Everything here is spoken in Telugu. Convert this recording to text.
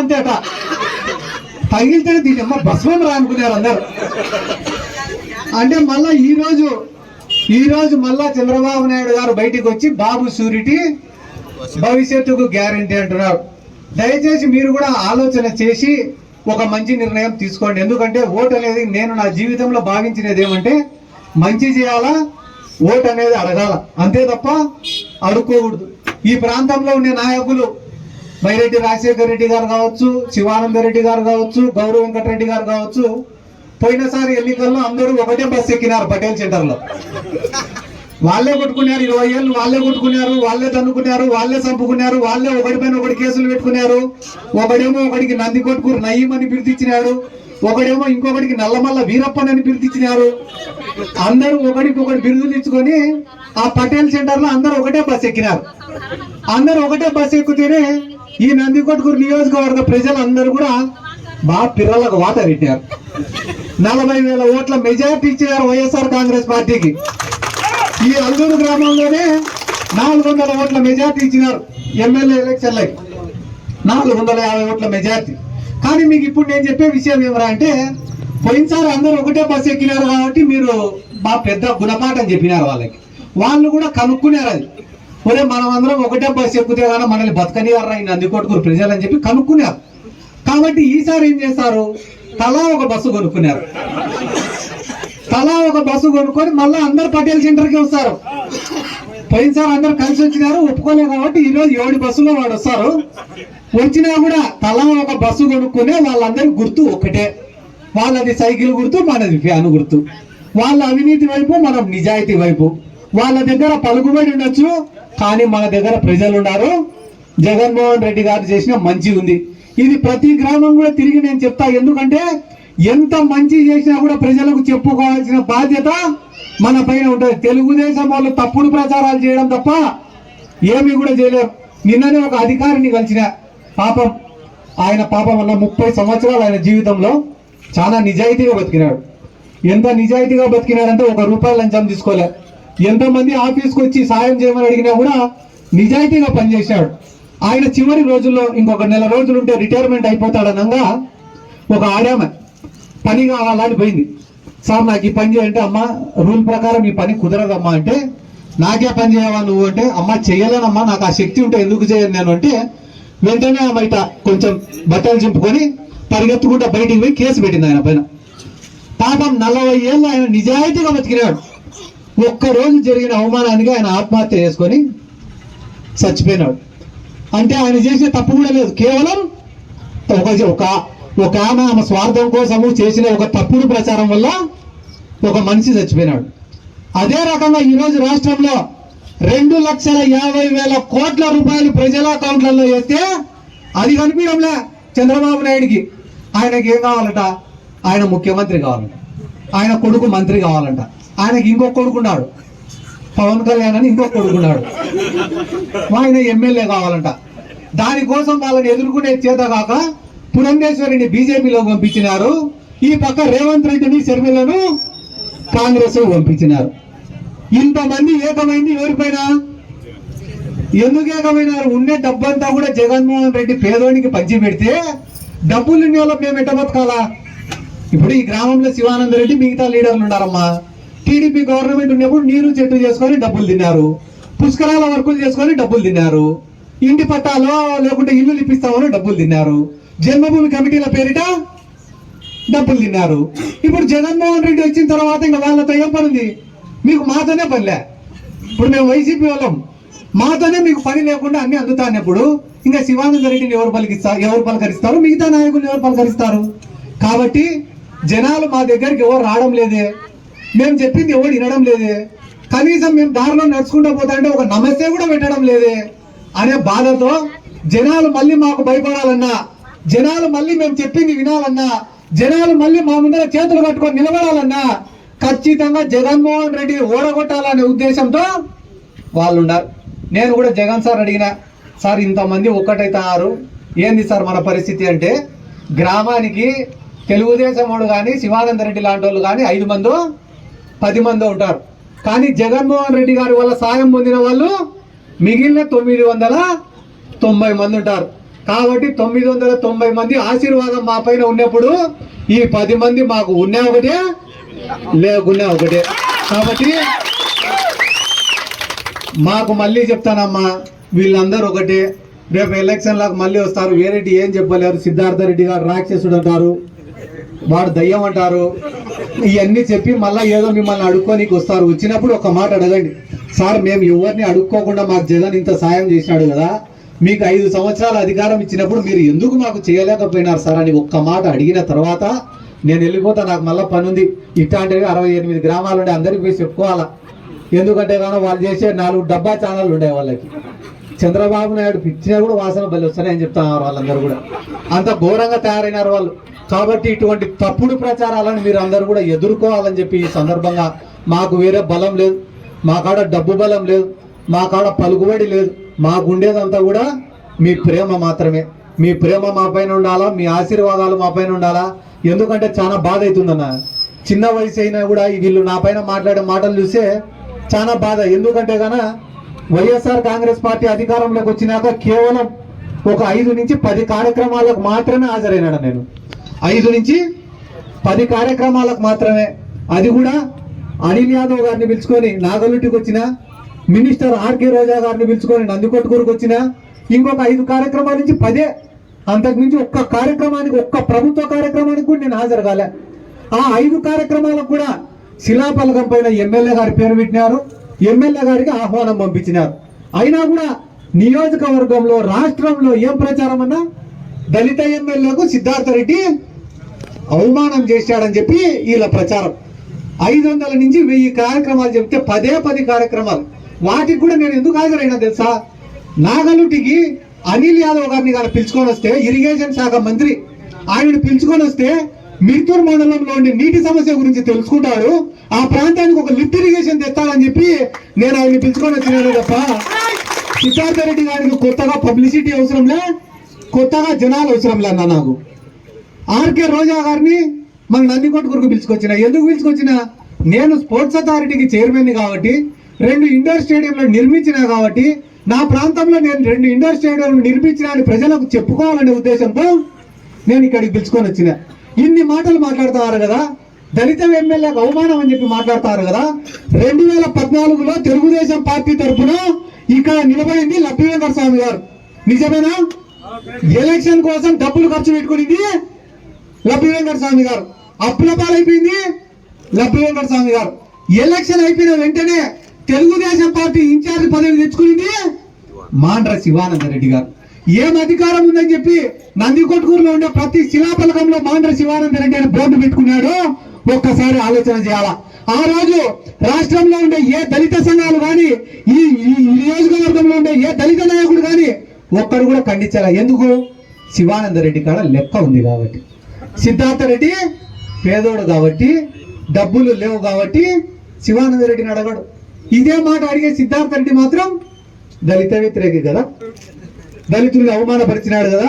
అంతేట. తగిలితే దీని అమ్మ భస్మం రా అందరు. అంటే మళ్ళా ఈ రోజు ఈ రోజు మళ్ళా చంద్రబాబు నాయుడు గారు బయటికి వచ్చి బాబు సూరిటీ భవిష్యత్తుకు గ్యారంటీ అంటున్నారు. దయచేసి మీరు కూడా ఆలోచన చేసి ఒక మంచి నిర్ణయం తీసుకోండి. ఎందుకంటే ఓటు అనేది నేను నా జీవితంలో భావించినది ఏమంటే మంచి చేయాలా ఓటు అనేది అడగాల. అంతే తప్ప అడుక్కోకూడదు. ఈ ప్రాంతంలో ఉండే నాయకులు బైరెడ్డి రాజశేఖర రెడ్డి గారు కావచ్చు శివానంద రెడ్డి గారు కావచ్చు గౌరవ వెంకటరెడ్డి గారు కావచ్చు పోయినసారి ఎన్నికల్లో అందరూ ఒకటే బస్సు ఎక్కినారు పటేల్ సెంటర్లో వాళ్ళే కొట్టుకున్నారు ఇరవై ఏళ్ళు వాళ్ళే కొట్టుకున్నారు వాళ్ళే తన్నుకున్నారు వాళ్ళే చంపుకున్నారు వాళ్ళే ఒకటి పైన ఒకటి కేసులు పెట్టుకున్నారు. ఒకడేమో ఒకడికి నంది కొట్టుకురు నయ్యం అని ఒకడేమో ఇంకొకటికి నల్లమల్ల వీరప్పన్ అని పిలిపించినారు అందరూ ఒకడికి ఒకటి బిరుదులు ఇచ్చుకొని ఆ పటేల్ సెంటర్లో అందరూ ఒకటే బస్సు ఎక్కినారు. అందరూ ఒకటే బస్సు ఎక్కుతేనే ఈ నంది నియోజకవర్గ ప్రజలందరూ కూడా బాగా పిల్లలకు వాత పెట్టారు నలభై వేల ఓట్ల మెజార్టీ ఇచ్చారు వైఎస్ఆర్ కాంగ్రెస్ పార్టీకి. ఈ అల్లూరు గ్రామంలోనే నాలుగు వందల ఓట్ల మెజార్టీ ఇచ్చినారు ఎమ్మెల్యే ఎలక్షన్లకి. నాలుగు వందల యాభై ఓట్ల మెజార్టీ. కానీ మీకు ఇప్పుడు నేను చెప్పే విషయం ఏమరా అంటే పోయినసారి అందరూ ఒకటే బస్సు ఎక్కినారు కాబట్టి మీరు మా పెద్ద గుణపాఠం చెప్పినారు వాళ్ళకి. వాళ్ళు కూడా కనుక్కున్నారు అది. ఒరే మనం అందరం ఒకటే బస్సు ఎక్కితే కానీ మనల్ని బతకనియారా ఈ నందికొట్టుకురు ప్రజలు అని చెప్పి కనుక్కున్నారు. కాబట్టి ఈసారి ఏం చేస్తారు తలా ఒక బస్సు కొనుక్కున్నారు. తలా ఒక బస్సు కొనుక్కొని మళ్ళీ అందరు పటేల్ సెంటర్కి వస్తారు. పోయినసారి అందరు కలిసి వచ్చినారు ఒప్పుకోలేదు కాబట్టి ఈ రోజు ఏడు బస్సులో వాడు వస్తారు. వచ్చినా కూడా తలా ఒక బస్సు కొనుక్కునే వాళ్ళందరి గుర్తు ఒకటే. వాళ్ళది సైకిల్ గుర్తు మనది ఫ్యాన్ గుర్తు. వాళ్ళ అవినీతి వైపు మనం నిజాయితీ వైపు. వాళ్ళ దగ్గర పలుకుబడి ఉండొచ్చు కానీ మన దగ్గర ప్రజలు ఉన్నారు జగన్మోహన్ రెడ్డి గారు చేసిన మంచి ఉంది. ఇది ప్రతి గ్రామం కూడా తిరిగి నేను చెప్తా ఎందుకంటే ఎంత మంచి చేసినా కూడా ప్రజలకు చెప్పుకోవాల్సిన బాధ్యత మన పైన ఉంటుంది. తెలుగుదేశం వాళ్ళు తప్పుడు ప్రచారాలు చేయడం తప్ప ఏమీ కూడా చేయలేరు. నిన్ననే ఒక అధికారిని కలిసిన పాపం ఆయన పాపం అన్న ముప్పై సంవత్సరాలు ఆయన జీవితంలో చాలా నిజాయితీగా బతికినాడు. ఎంత నిజాయితీగా బతికినాడంటే ఒక రూపాయి లంచం తీసుకోలేదు ఎంతోమంది ఆఫీస్కి వచ్చి సాయం చేయమని అడిగినా కూడా నిజాయితీగా పనిచేశాడు. ఆయన చివరి రోజుల్లో ఇంకొక నెల రోజులు ఉంటే రిటైర్మెంట్ అయిపోతాడనంగా ఒక ఆడామె పని కావాలని పోయింది. సార్ నాకు ఈ పని చేయంటే అమ్మ రూల్ ప్రకారం ఈ పని కుదరదమ్మా అంటే నాకే పని చేయవా నువ్వు? అంటే అమ్మ చేయలేనమ్మా నాకు ఆ శక్తి ఉంటే ఎందుకు చేయను నేను? అంటే వెంటనే ఆమె ఇట కొంచెం బట్టలు చింపుకొని పరిగెత్తుకుంటా బయటికి పోయి కేసు పెట్టింది ఆయన పైన. పాపం నలభై ఏళ్ళు ఆయన నిజాయితీగా బతికినాడు. ఒక్క రోజు జరిగిన అవమానానికి ఆయన ఆత్మహత్య చేసుకొని చచ్చిపోయినాడు. అంటే ఆయన చేసే తప్పు కూడా లేదు. కేవలం ఒక ఒక ఒక ఆమె ఆమె స్వార్థం కోసము చేసిన ఒక తప్పుడు ప్రచారం వల్ల ఒక మనిషి చచ్చిపోయినాడు. అదే రకంగా ఈరోజు రాష్ట్రంలో రెండు లక్షల యాభై వేల కోట్ల రూపాయలు ప్రజల అకౌంట్లలో వేస్తే అది కనిపించడంలే చంద్రబాబు నాయుడికి. ఆయనకి ఏం కావాలట? ఆయన ముఖ్యమంత్రి కావాలంట. ఆయన కొడుకు మంత్రి కావాలంట. ఆయనకి ఇంకొక కొడుకున్నాడు పవన్ కళ్యాణ్ అని ఇంకొక కొడుకున్నాడు ఆయన ఎమ్మెల్యే కావాలంట. దానికోసం వాళ్ళని ఎదుర్కొనే చేత కాక పురంధేశ్వరిని బీజేపీలో పంపించినారు. ఈ పక్క రేవంత్ రెడ్డిని శర్మిలను కాంగ్రెస్ పంపించినారు. ఇంతమంది ఏకమైంది ఎవరిపైన ఎందుకు ఏకమైనారు? ఉండే డబ్బంతా కూడా జగన్మోహన్ రెడ్డి పేదోనికి పంచి పెడితే డబ్బులు ఉన్న మేము ఎట్ట బతకాలా? ఇప్పుడు ఈ గ్రామంలో శివానంద రెడ్డి మిగతా లీడర్లు ఉన్నారమ్మా. టీడీపీ గవర్నమెంట్ ఉన్నప్పుడు నీరు చెట్టు చేసుకొని డబ్బులు తిన్నారు. పుష్కరాల వర్కులు చేసుకొని డబ్బులు తిన్నారు. ఇంటి పట్టాలో లేకుంటే ఇల్లు ఇప్పిస్తామని డబ్బులు తిన్నారు. జన్మభూమి కమిటీల పేరిట డబ్బులు తిన్నారు. ఇప్పుడు జగన్మోహన్ రెడ్డి వచ్చిన తర్వాత ఇంకా వాళ్ళతో ఏం పనింది మీకు మాతోనే పనిలే. ఇప్పుడు మేము వైసీపీ వాళ్ళం. మాతోనే మీకు పని లేకుండా అన్ని అందుతానప్పుడు ఇంకా శివానంద రెడ్డిని ఎవరు పలికిస్తారు ఎవరు పలకరిస్తారు? మిగతా నాయకులు ఎవరు పలకరిస్తారు? కాబట్టి జనాలు మా దగ్గరికి ఎవరు రావడం లేదే. మేము చెప్పింది ఎవరు వినడం లేదే. కనీసం మేము దారిలో నడుచుకుంటూ పోతా అంటే ఒక నమస్తే కూడా పెట్టడం లేదే. అనే బాధతో జనాలు మళ్ళీ మాకు భయపడాలన్నా జనాలు మళ్ళీ మేము చెప్పింది వినాలన్నా జనాలు మళ్ళీ మా ముందర చేతులు కట్టుకొని నిలబడాలన్నా ఖచ్చితంగా జగన్మోహన్ రెడ్డి ఓడగొట్టాలనే ఉద్దేశంతో వాళ్ళు ఉన్నారు నేను కూడా జగన్ సార్ అడిగిన సార్ ఇంతమంది ఒక్కటైతారు ఏంది సార్ మన పరిస్థితి అంటే గ్రామానికి తెలుగుదేశం వాడు కానీ శివానంద రెడ్డి లాంటి వాళ్ళు కానీ ఐదు మందో పది మంది ఉంటారు. కానీ జగన్మోహన్ రెడ్డి గారి వల్ల సాయం పొందిన వాళ్ళు మిగిలిన తొమ్మిది వందల తొంభై మంది ఉంటారు. కాబట్టి తొమ్మిది వందల తొంభై మంది ఆశీర్వాదం మా పైన ఉన్నప్పుడు ఈ పది మంది మాకు ఉన్నా ఒకటే లేకున్నా ఒకటే. కాబట్టి మాకు మళ్ళీ చెప్తానమ్మా వీళ్ళందరూ ఒకటే. రేపు ఎలక్షన్లకు మళ్ళీ వస్తారు. వేరేటి ఏం చెప్పలేరు. సిద్ధార్థ రెడ్డి గారు రాక్షసుడు అంటారు. వాడు దయ్యం అంటారు. ఇవన్నీ చెప్పి మళ్ళీ ఏదో మిమ్మల్ని అడుక్కోనికి వస్తారు. వచ్చినప్పుడు ఒక మాట అడగండి. సార్ మేము ఎవరిని అడుక్కోకుండా మాకు జగన్ ఇంత సాయం చేసినాడు కదా. మీకు ఐదు సంవత్సరాల అధికారం ఇచ్చినప్పుడు మీరు ఎందుకు మాకు చేయలేకపోయినారు సార్ అని ఒక్క మాట అడిగిన తర్వాత నేను వెళ్ళిపోతా నాకు మళ్ళీ పని ఉంది ఇట్లాంటివి అరవై ఎనిమిది గ్రామాలు ఉండే అందరికి పోయి చెప్పుకోవాలా. ఎందుకంటే కానీ వాళ్ళు చేసే నాలుగు డబ్బా ఛానళ్ళు ఉండే వాళ్ళకి. చంద్రబాబు నాయుడు పిచ్చినా కూడా వాసన బలి వస్తాయని చెప్తున్నారు వాళ్ళందరూ కూడా. అంత ఘోరంగా తయారైనారు వాళ్ళు. కాబట్టి ఇటువంటి తప్పుడు ప్రచారాలను మీరు అందరూ కూడా ఎదుర్కోవాలని చెప్పి ఈ సందర్భంగా మాకు వేరే బలం లేదు మా కాడ డబ్బు బలం లేదు మా కాడ పలుకుబడి లేదు మాకుండేదంతా కూడా మీ ప్రేమ మాత్రమే. మీ ప్రేమ మా పైన ఉండాలా మీ ఆశీర్వాదాలు మా పైన ఉండాలా? ఎందుకంటే చాలా బాధ అవుతుందన్న. చిన్న వయసు అయినా కూడా ఈ వీళ్ళు నా పైన మాట్లాడే మాటలు చూస్తే చాలా బాధ. ఎందుకంటే గన వైఎస్ఆర్ కాంగ్రెస్ పార్టీ అధికారంలోకి వచ్చినాక కేవలం ఒక ఐదు నుంచి పది కార్యక్రమాలకు మాత్రమే హాజరైనాడు నేను. ఐదు నుంచి పది కార్యక్రమాలకు మాత్రమే. అది కూడా అనిల్ యాదవ్ గారిని పిలుచుకొని నాగలుటికి వచ్చిన మినిస్టర్ ఆర్కే రోజా గారిని పిలుచుకొని నందికొట్టుకూరుకు వచ్చిన ఇంకొక ఐదు కార్యక్రమాల నుంచి పదే అంతకుమించి ఒక్క కార్యక్రమానికి ఒక్క ప్రభుత్వ కార్యక్రమానికి కూడా నేను హాజరు కాలే. ఆ ఐదు కార్యక్రమాలకు కూడా శిలాఫలకం పైన ఎమ్మెల్యే గారి పేరు పెట్టినారు. ఎమ్మెల్యే గారికి ఆహ్వానం పంపించినారు. అయినా కూడా నియోజకవర్గంలో రాష్ట్రంలో ఏం ప్రచారం అన్నా దళిత ఎమ్మెల్యేకు సిద్ధార్థ రెడ్డి అవమానం చేశాడని చెప్పి వీళ్ళ ప్రచారం. ఐదు వందల నుంచి వెయ్యి కార్యక్రమాలు చెప్తే పదే పది కార్యక్రమాలు. వాటికి కూడా నేను ఎందుకు హాజరైనా తెలుసా? నాగలుటికి అనిల్ యాదవ్ గారిని గారు పిలుచుకొని వస్తే ఇరిగేషన్ శాఖ మంత్రి ఆయన పిలుచుకొని వస్తే మిర్తూర్ మండలంలో ఉండే నీటి సమస్య గురించి తెలుసుకుంటాడు. ఆ ప్రాంతానికి ఒక లిఫ్ట్ ఇరిగేషన్ తెస్తాడని చెప్పి నేను ఆయన్ని పిలుచుకొని వచ్చినాను తప్ప సిద్ధార్థ రెడ్డి గారికి కొత్తగా పబ్లిసిటీ అవసరంలే కొత్తగా జనాలు అవసరంలే అన్న నాకు. ఆర్కే రోజా గారిని మన నందికొట్టుకురకు పిలుచుకొచ్చిన. ఎందుకు పిలుచుకొచ్చిన? నేను స్పోర్ట్స్ అథారిటీకి చైర్మన్ కాబట్టి రెండు ఇండోర్ స్టేడియంలు నిర్మించిన కాబట్టి నా ప్రాంతంలో నేను రెండు ఇండోర్ స్టేడియంలు నిర్మించిన అని ప్రజలకు చెప్పుకోవాలనే ఉద్దేశంతో నేను ఇక్కడికి పిలుచుకొని వచ్చిన. ఇన్ని మాటలు మాట్లాడుతున్నారు కదా? దళిత ఎమ్మెల్యేకు అవమానం అని చెప్పి మాట్లాడతారు కదా? రెండు వేల పద్నాలుగులో తెలుగుదేశం పార్టీ తరఫున ఇక్కడ నిలబడింది లబ్బి స్వామి గారు. నిజమేనా? ఎలక్షన్ కోసం డబ్బులు ఖర్చు పెట్టుకునింది లబ్బి వెంకట స్వామి గారు. అప్పుల పాలైపోయింది లబ్బి వెంకట స్వామి గారు. ఎలక్షన్ అయిపోయిన వెంటనే తెలుగుదేశం పార్టీ ఇన్ఛార్జ్ పదవి తెచ్చుకునింది మాండ్ర శివానంద రెడ్డి గారు. ఏం అధికారం ఉందని చెప్పి నందికొట్కూరులో ఉండే ప్రతి శిలాఫలకంలో మాండ్ర శివానంద రెడ్డి అని బోర్డు పెట్టుకున్నాడు. ఒక్కసారి ఆలోచన చేయాలా? ఆ రోజు రాష్ట్రంలో ఉండే ఏ దళిత సంఘాలు కానీ ఈ ఈ నియోజకవర్గంలో ఉండే ఏ దళిత నాయకుడు కానీ ఒక్కరు కూడా ఖండించాల? ఎందుకు? శివానంద రెడ్డి కాడ లెక్క ఉంది కాబట్టి. సిద్ధార్థ రెడ్డి పేదోడు కాబట్టి డబ్బులు లేవు కాబట్టి శివానంద రెడ్డిని అడగడు. ఇదే మాట అడిగే సిద్ధార్థ రెడ్డి మాత్రం దళిత వ్యతిరేకి కదా. దళితుల్ని అవమానపరిచినాడు కదా.